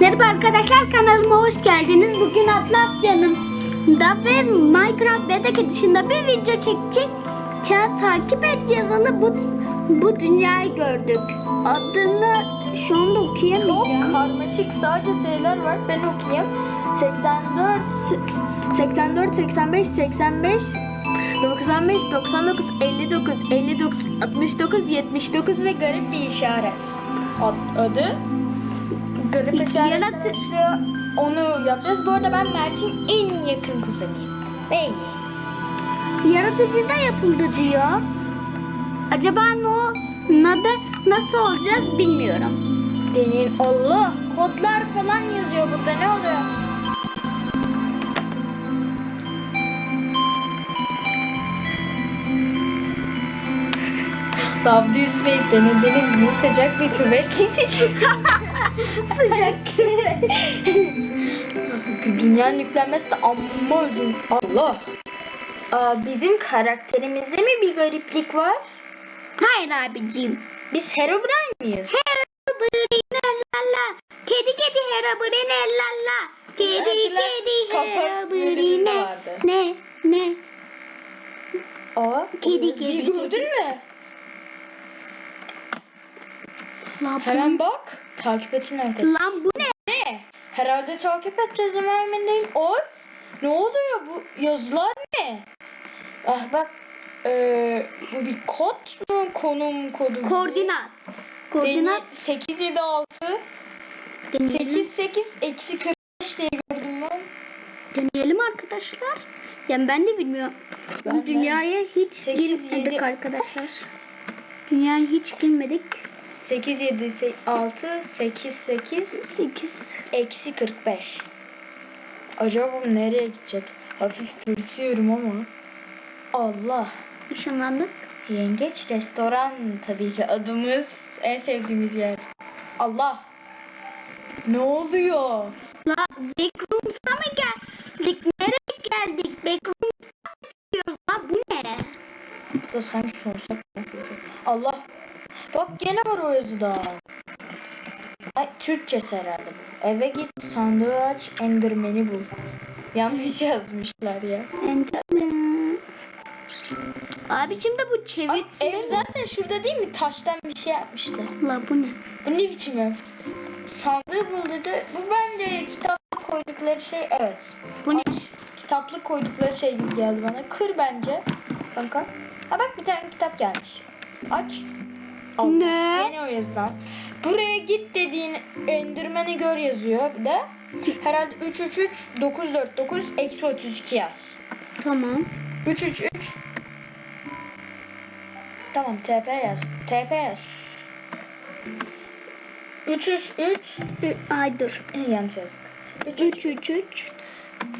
Merhaba arkadaşlar kanalıma hoş geldiniz. Bugün Atlas yanımda ve Minecraft Beta dışında bir video çekecek. Ta takip et yazılı bu, bu dünyayı gördük. Adını şu anda Çok okuyamayacağım. karmaşık sadece sayılar var. Ben okuyayım. 84, 84, 85, 85, 95, 99, 59, 59, 69, 79 ve garip bir işaret. Ad- Adı? Garip Peki, işaret. yaratı- başlıyor. Onu yapacağız. Bu arada ben Mert'in en yakın kuzeniyim. Değil. Yaratıcıda yapıldı diyor. Acaba ne o? Nadı nasıl olacağız bilmiyorum. Deneyin. Allah! Kodlar falan yazıyor burada. Ne oluyor? Davda yüzmeyi denediniz mi? Sıcak bir küvek. Sıcak küre. Dünya nüklenmesi de amma uzun. Allah! Aa, bizim karakterimizde mi bir gariplik var? Hayır abicim. Biz Herobrine miyiz? Herobrine lalla. Kedi kedi Herobrine lalla. Kedi Hatırlar, kedi Herobrine. Ne ne? Aa, Kedi, kedi. gördün mü? Hemen bak. Takip etsin arkadaşlar. Lan bu ne? Ne? Herhalde takip edeceğiz ama emin değilim. Oy. Ne oluyor bu yazılar ne? Ah bak. Ee, bu bir kod mu? Konum kodu. Koordinat. Koordinat. 8 7 6 Deneyelim. 8 8 eksi 45 diye gördüm ben. Deneyelim arkadaşlar. Yani ben de bilmiyorum. Ben. Dünyaya hiç Sekiz, girmedik yedi. arkadaşlar. Dünyaya hiç girmedik. 8 7 6 8 8 8. eksi 45. Acaba bu nereye gidecek? Hafif tırsıyorum ama. Allah. Işınlandık. Yengeç restoran tabii ki adımız. En sevdiğimiz yer. Allah. Ne oluyor? La Backrooms'a mı geldik? Nereye geldik? Backrooms'a mı gidiyoruz? La bu ne? Da sanki sorsak. Allah. Bak gene var o yazıda. Ay Türkçesi herhalde bu. Eve git sandığı aç endirmeni bul. Yanlış yazmışlar ya. Enter. Abi şimdi bu Ay, çevirtme. ev zaten şurada değil mi? Taştan bir şey yapmıştı. La bu ne? Bu ne biçim ev? Sandığı bul dedi. Bu bence kitap koydukları şey evet. Bu ne? Kitaplık koydukları şey gibi geldi bana. Kır bence. Kanka. Ha bak bir tane kitap gelmiş. Aç. Al. Ne? Yeni o yazıdan. Buraya git dediğin endirmeni gör yazıyor bir de. Herhalde 3 3 3 9 4 9 eksi 32 yaz. Tamam. 3 3 3 Tamam TP yaz. TP yaz. 3 3 3 Ü- Ay dur. yanlış yazdık. 3 3 3 3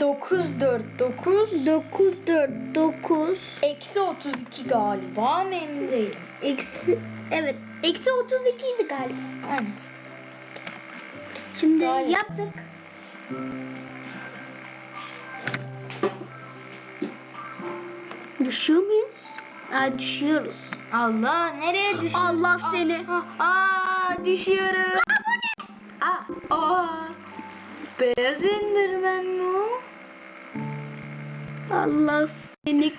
9 4 9 9 4 9 eksi 32 galiba ama emin değilim. eksi evet eksi 32 idi galiba. Aynen. Şimdi Galiba. yaptık. Düşüyor muyuz? Aa, düşüyoruz. Allah nereye düştün? Allah seni. Aa, aa düşüyorum. Aa, aa. Beyaz indirmen mi o? Allah seni.